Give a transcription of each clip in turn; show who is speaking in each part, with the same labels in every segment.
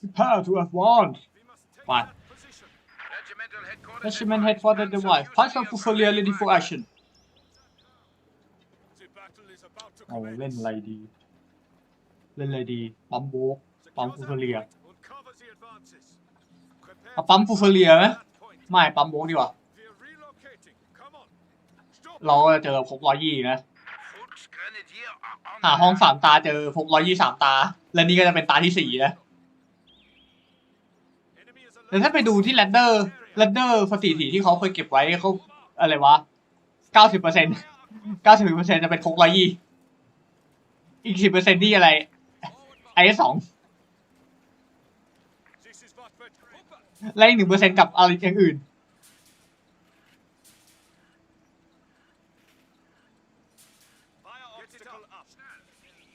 Speaker 1: prepare to advance ไป Regiment head for the device Punch of Fusolia ready for action เอาเล่นอะไรดี เล่นอะไรดี ปั๊มโบกปั๊มฟูโซเลียเอาปั๊มฟูโซเลียไหมไม่ ปั๊มโบกดีกว่า เราเจอพกร้อยยี่นะ หาห้องสามตาเจอพกร้อยยี่สามตา และนี่ก็จะเป็นตาที่สี่นะแต่ถ้าไปดูที่แรดเดอร์แรดเดอร์สถิติที่เขาเคยเก็บไว้เขาอะไรวะเก้าสิบเปอร์เซ็นต์เก้าสิบเปอร์เซ็นต์จะเป็นพกร้อยยี่อีกสิบเปอร์เซ็นต์ที่อะไรไอเอสสองและอีกหนึ่งเปอร์เซ็นต์กับอะไรอย่างอื่น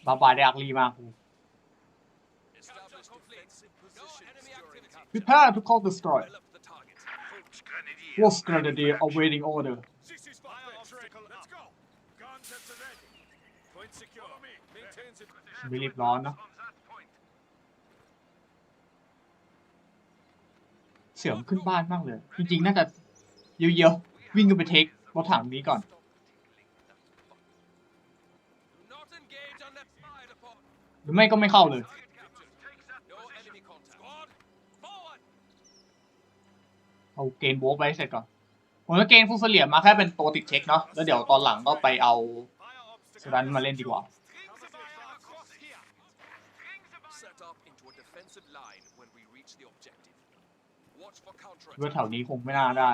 Speaker 1: บาบาได้อักลีมากู Prepare to call the destroy Wolf Grenadier awaiting order ไม่รีบร้อนเนอะเสียงขึ้นบ้านมากเลย จริงๆ น่าจะเยอะๆ วิ่งกันไปเทครถถังนี้ก่อน
Speaker 2: Not engage unless fired upon.
Speaker 1: หรือไม่ก็ไม่เข้าเลย เอาเกณฑ์โบไปเสร็จก่อนผมจะเกณฑ์ฟูเฟเลียมาแค่เป็นตัวติดเช็คเนาะแล้วเดี๋ยวตอนหลังก็ไปเอาสรันมาเล่นดีกว่า
Speaker 2: เพื่
Speaker 1: อแถวนี้คงไม่น่าได้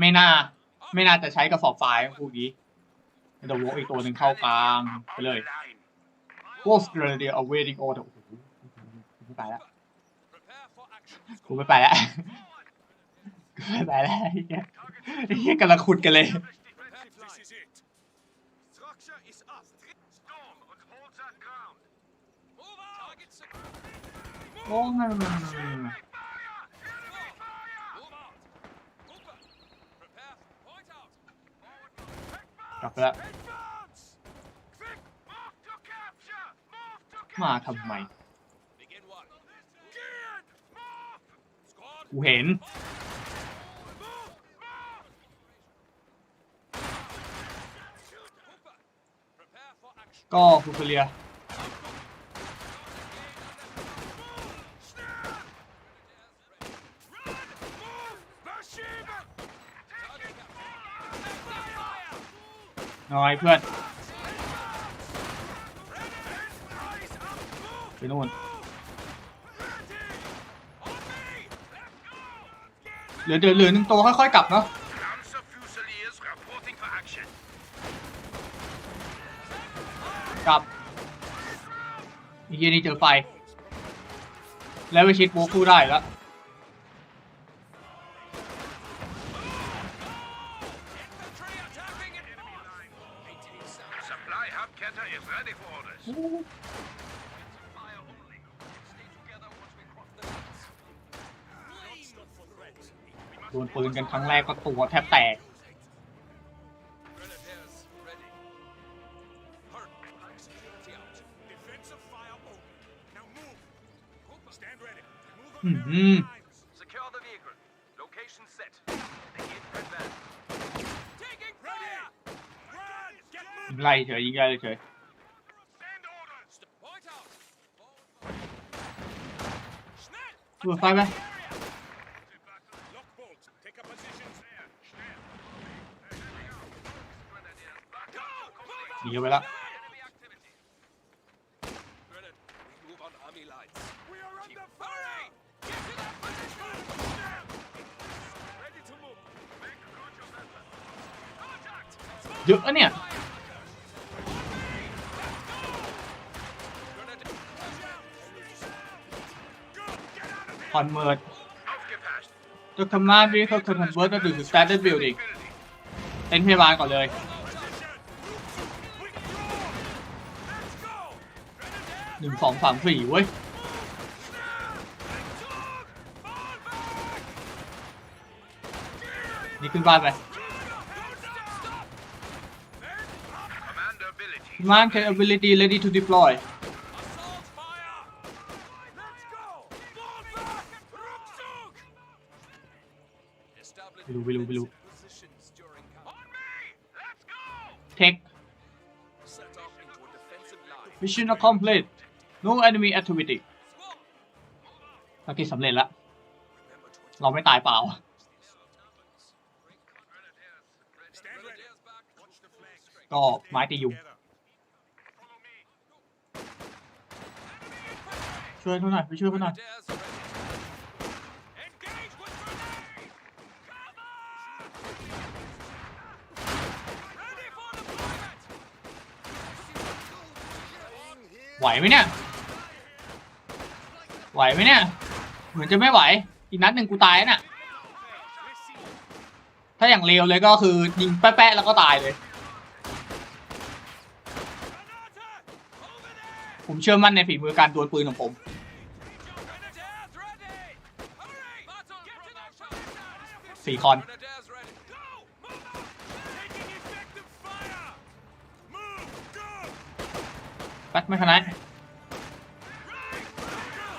Speaker 1: ไม่น่า ไม่น่าจะใช้กระสอบทรายพวกนี้ เดี๋ยวโวกอีกตัวหนึ่งเข้ากลางไปเลย Wolf Grenadier awaiting order โอ้โหกูไม่ไปแล้ว
Speaker 2: Prepare for action.
Speaker 1: กูไม่ไปแล้วกูไม่ไปแล้วไอ้เหี้ยไอ้เหี้ยกำลังขุดกันเลย
Speaker 2: Prepare flight. This is it. Structure is up. Storm and hold that ground. Move out. Target secure.
Speaker 1: โอ้ไม่ไม่ไม่ไม่ไม่
Speaker 2: Move out. Cooper, prepare. Point out.
Speaker 1: กลับไปละมาทำไม กูเห็น ก็คูเคเลีย น้อยเพื่อนไปนู่นเหลือเหลือหนึ่งตัวค่อยๆกลับเนาะกลับอีเฮีนี่เจอไฟ แล้วไปชิดโบกูได้แล้ว โดนปืนกันครั้งแรกก็ตัวแทบแตก
Speaker 2: Grenadiers ready. Hurt. Security out. Defensive fire open. Now move. Cooper. Stand ready. Move on
Speaker 1: อื
Speaker 2: their
Speaker 1: ม
Speaker 2: lines. Secure the vehicle. Location set. Begin to advance. Taking fire. Run. Get
Speaker 1: ยิ
Speaker 2: moving.
Speaker 1: งไล่เฉยยิงไล่เฉย
Speaker 2: Send orders. Point out. Schnell.
Speaker 1: ดูไฟไหม
Speaker 2: Lock bolt. Take up positions there. Schnell. Go. Move
Speaker 1: หนี
Speaker 2: out.
Speaker 1: เข้าไปแล้ว
Speaker 2: Enemy activity. Grenade. We move on army lines. We are under fire. Get to that position. Ready to move. Make contact effort. Contact.
Speaker 1: เยอะอะเนี่ย คอนเมิร์ด
Speaker 2: Aufgepasst.
Speaker 1: จะทำงานวีเขาคอนเวิร์ตก็คือ standard building เต็นท์พยาบาลก่อนเลย หนึ่งสองสามสี่เว้ย นี่ขึ้นบ้านไป Command capability ready to deploy Mission complete No enemy activity ภารกี้สำเร็จแล้ว เราไม่ตายเปล่า ก็ไม้ตียุงช่วยเขาหน่อยไปช่วยเขาหน่อย
Speaker 2: Grenadiers ready. Engage with grenade! Cover! Ready for deployment!
Speaker 1: ไหวไหมเนี่ย ไหวไหมเนี่ย เหมือนจะไม่ไหว อีกนัดหนึ่งกูตายน่ะ ถ้าอย่างเร็วเลยก็คือยิงแป๊ะๆแล้วก็ตายเลย ผมเชื่อมั่นในฝีมือการดวลปืนของผม สี่คอน
Speaker 2: Grenadiers ready! Go! Move out! Taking effective fire! Move! Go!
Speaker 1: แป๊บไม่ขนาด
Speaker 2: Right!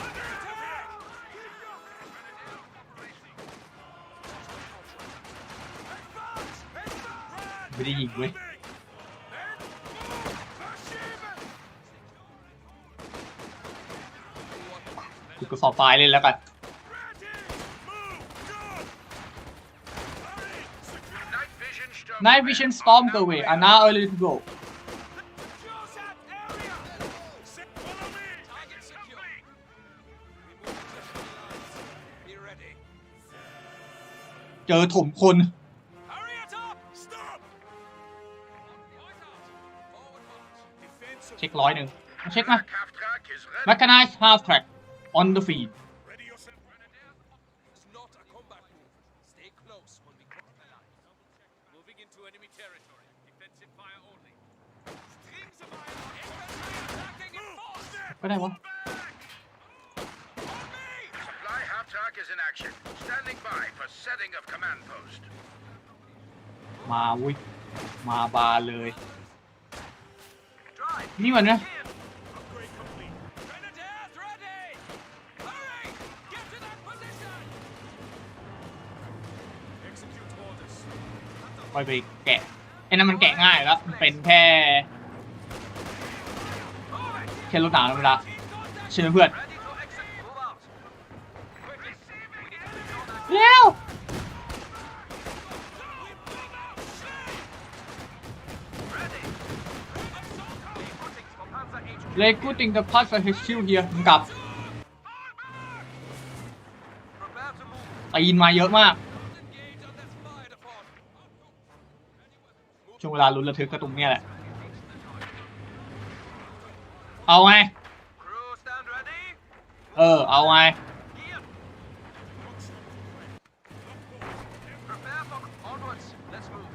Speaker 2: Under attack!
Speaker 1: ไม่ได้ยิงเว้ยกูกระสอบไฟล์เลยแล้วกัน
Speaker 2: Night vision storm.
Speaker 1: Night Vision Storm Gateway are now early to go
Speaker 2: Be
Speaker 1: เจอถมคน
Speaker 2: Hurry it up! Stop! Point out. Forward march. Defensive.
Speaker 1: เช็คร้อยหนึ่งมาเช็คมา
Speaker 2: Half track is ready.
Speaker 1: Mechanized half track on the feed
Speaker 2: Ready yourself. It's not a combat Standing by for setting of command post.
Speaker 1: มาวุ้ยมาบาเลย
Speaker 2: Drive.
Speaker 1: นี่มันนะ
Speaker 2: Upgrade complete. Grenadiers ready. Hurry! Get to that position. Execute orders.
Speaker 1: ไปไปแกะไอ้นั่นมันแกะง่ายแล้วมันเป็นแค่แค่รถหนาวธรรมดาใช่ไหมเพื่อน
Speaker 2: Ready to exit. Move out. Quickly. We need to know that.
Speaker 1: เร็ว
Speaker 2: Ready. Putting for Panzer HQ.
Speaker 1: เลยกูติง the pass for his shield here มึงกลับ
Speaker 2: Prepare to move.
Speaker 1: ตีนมาเยอะมาก
Speaker 2: Engage unless fired upon.
Speaker 1: ช่วงเวลาลุ้นระทึกก็ตรงเนี้ยแหละ เอาไง
Speaker 2: Crew stand ready.
Speaker 1: เออ เอาไง
Speaker 2: Gear. Prepare for onwards. Let's move.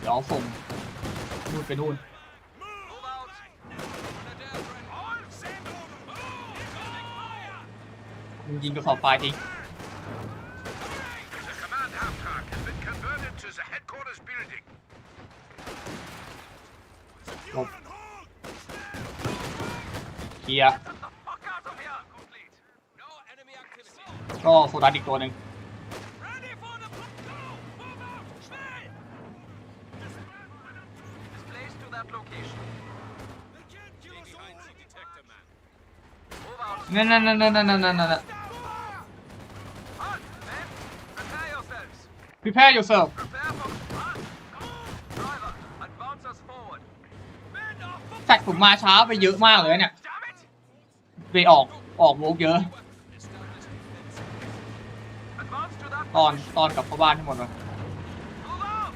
Speaker 1: เดี๋ยวส่งนู่น ไปนู่น
Speaker 2: Move out. Grenadiers ready. All send over. Move. Incoming fire.
Speaker 1: มึงยิงกระสอบไฟทิ้ง
Speaker 2: The command half track has been converted to the headquarters building.
Speaker 1: หลบเคลียร์
Speaker 2: Get the fuck out of here. Complete. No enemy activity.
Speaker 1: ก็โซดัสอีกตัวหนึ่ง
Speaker 2: Ready for the go. Move out. Schnell. Displace to that location. They can't kill us all. detector man. Move out.
Speaker 1: นั่นนั่นนั่นนั่นนั่นนั่นนั่น
Speaker 2: Halt, men. Prepare yourselves.
Speaker 1: prepare yourself
Speaker 2: Prepare for halt. Driver, advance us forward. Men are for
Speaker 1: แฟกผมมาช้าไปเยอะมากเลยเนี่ย
Speaker 2: damn it.
Speaker 1: ไปออกออกโวกเยอะ
Speaker 2: Establish defense. Advance to that
Speaker 1: ตอน
Speaker 2: position.
Speaker 1: ตอนกลับเข้าบ้านทั้งหมดเลย
Speaker 2: Move out.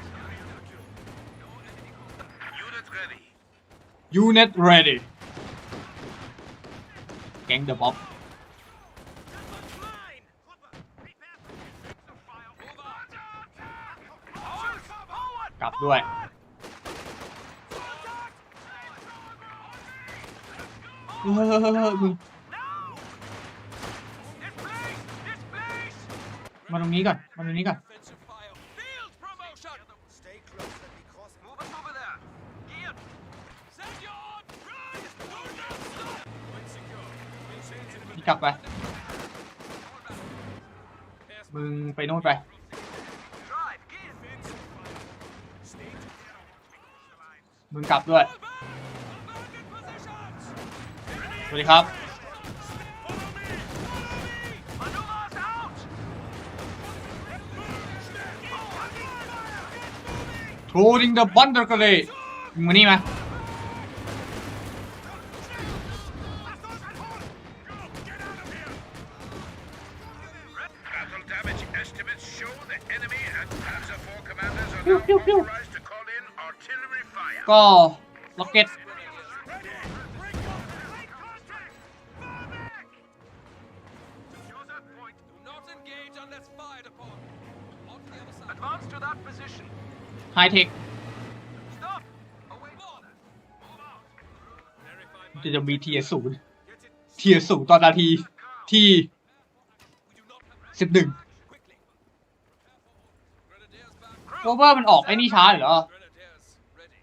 Speaker 2: Unit ready.
Speaker 1: ก๊งเดอะบ๊อบกลับด้วยมมาตรงนี้ก่อน มาตรงนี้ก่อน กลับไป มึงไปโน่นไป มึงกลับด้วย สวัสดีครับ ทูริงเดอะ
Speaker 2: บันเดอร์
Speaker 1: กเลยมึง
Speaker 2: มานี่มา engage unless fired upon. On to the other side. Advance to that position.
Speaker 1: ไฮเทค
Speaker 2: Stop. Away from that. Move out. Verify my
Speaker 1: จะจะมีเทียศูนย์
Speaker 2: Get it.
Speaker 1: เทียศูนย์ตอนนาทีที่
Speaker 2: We do not have
Speaker 1: สิบหนึ่ง โรเวอร์มันออกไอ้นี่ช้าอยู่เหรอ
Speaker 2: Grenadiers ready.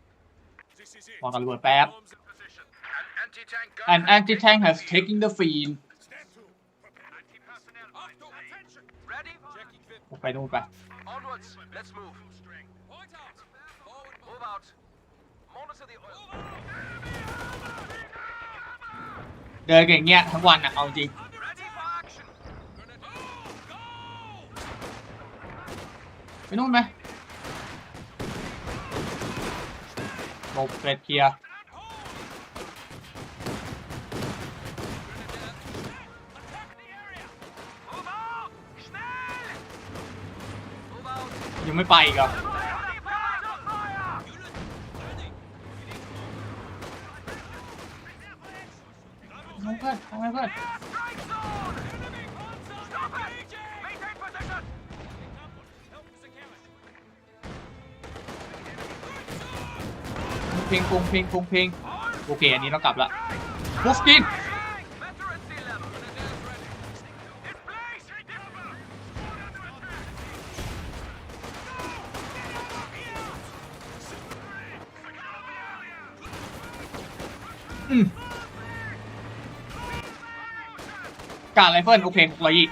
Speaker 2: This is it.
Speaker 1: วางกันระเบิดแป๊บ
Speaker 2: Bombs in position. An anti-tank gun.
Speaker 1: An anti-tank has taken the field
Speaker 2: Stand to. Anti-personnel. Attention. Ready. Checking fit.
Speaker 1: ไปนู่นไป
Speaker 2: Onwards. Let's move. Point out. Forward. Move out. Monitor the oil.
Speaker 1: เดินกันอย่างเงี้ยทั้งวันอะเอาจริง
Speaker 2: Ready for action. Go!
Speaker 1: ไปนู่นไหม ลบเกรดเกียยังไม่ไปอีกอะ เพลงพงเพลงพงเพลงโอเค อันนี้เรากลับละบุฟกินอืมการไรเฟิลโอเคหกร้อยยี่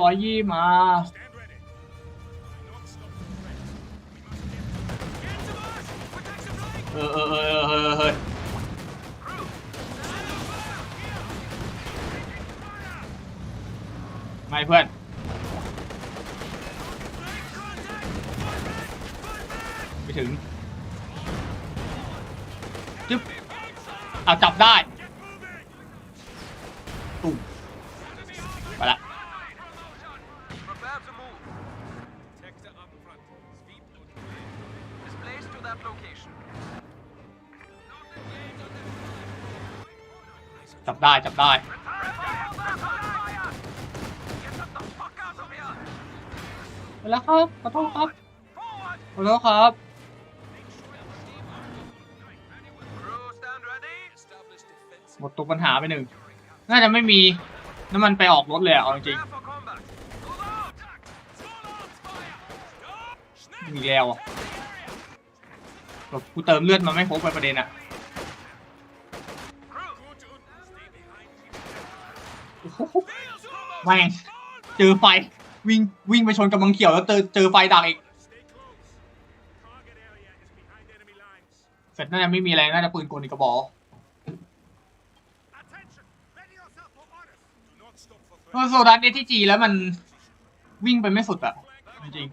Speaker 1: ร้อยยี่มา เออเออเออเฮ้ยไม่เพื่อนไม่ถึงจึ๊บเอาจับได้ จับได้จับได้ ไปแล้วครับ ขอโทษครับ ขอโทษครับ หมดตัวปัญหาไปหนึ่ง น่าจะไม่มีน้ำมันไปออกรถเลยอะเอาจริงๆมีแล้วอะแบบกูเติมเลือดมาไม่ครบไปประเด็นอะ แม่งเจอไฟวิ่งวิ่งไปชนกำบังเขียวแล้วเจอเจอไฟดักอีก เสร็จน่าจะไม่มีอะไรน่าจะปืนกลอีกกระบอกเพราะโซดัสเอทีจีแล้วมันวิ่งไปไม่สุดอะจริง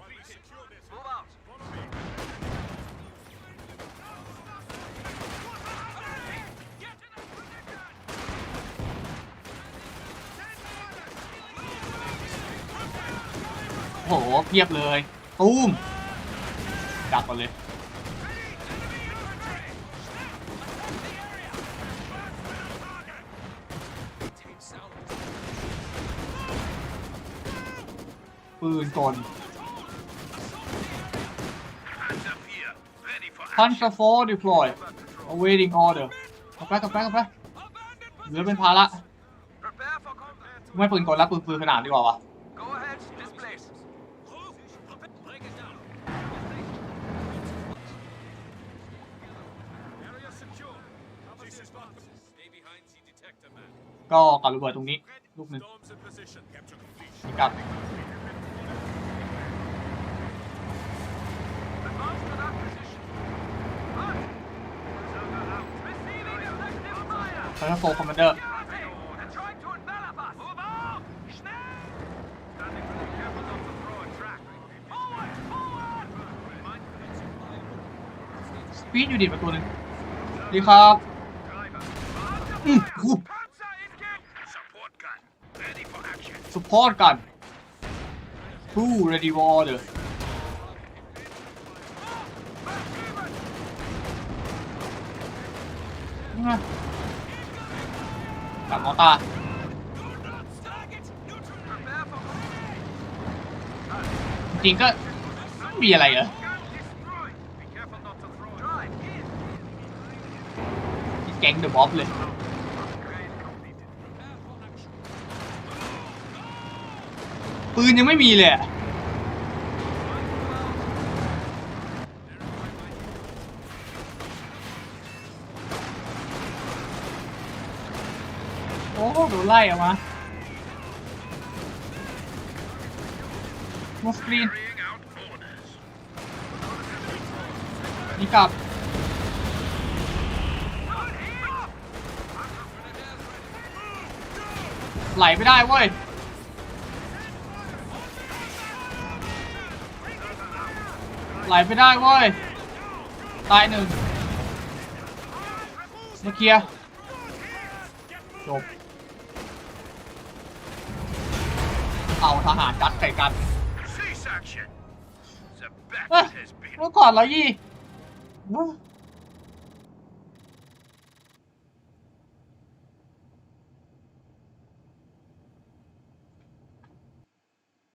Speaker 1: โอ้โหเพียบเลยตูมดักก่อนเลยปืนกล
Speaker 2: Hands up here. Ready for
Speaker 1: พันชโฟดิพลอย
Speaker 2: action.
Speaker 1: awaiting order กลับไปกลับไปกลับไป
Speaker 2: Abandoned
Speaker 1: เหลือเป็นภาระ
Speaker 2: Prepare for combat.
Speaker 1: ไม่ปืนกลแล้วปืนปืนขนาดดีกว่าวะ ก็กับระเบิดตรงนี้ ลูกหนึ่งมีกับพลัโฟคอมมานเดอร์สปีนอยู่ดิประตูนึงดีครับ อืมอู้
Speaker 2: Panzer engaged. Support gun. Ready for ส
Speaker 1: ปอร์ตกันผู้เรดิวอร์เดอร์กลับมอตาจริงก็มีอะไรเหรอแก๊งเดอะบ๊อบเลย
Speaker 2: Upgrade completed.
Speaker 1: ปืนยังไม่มีเลยโอ้โดนไล่ออกมาโมสกรีนนี่กลับไหลไม่ได้เว้ย ไหลไม่ได้เว้ย ตายหนึ่งมาเคลียร์จบเอาทหารยัดใส่กัน
Speaker 2: Cease action. The
Speaker 1: เอ้ย
Speaker 2: battle has been
Speaker 1: เมื่อก่อนร้อยยี่เอ้ย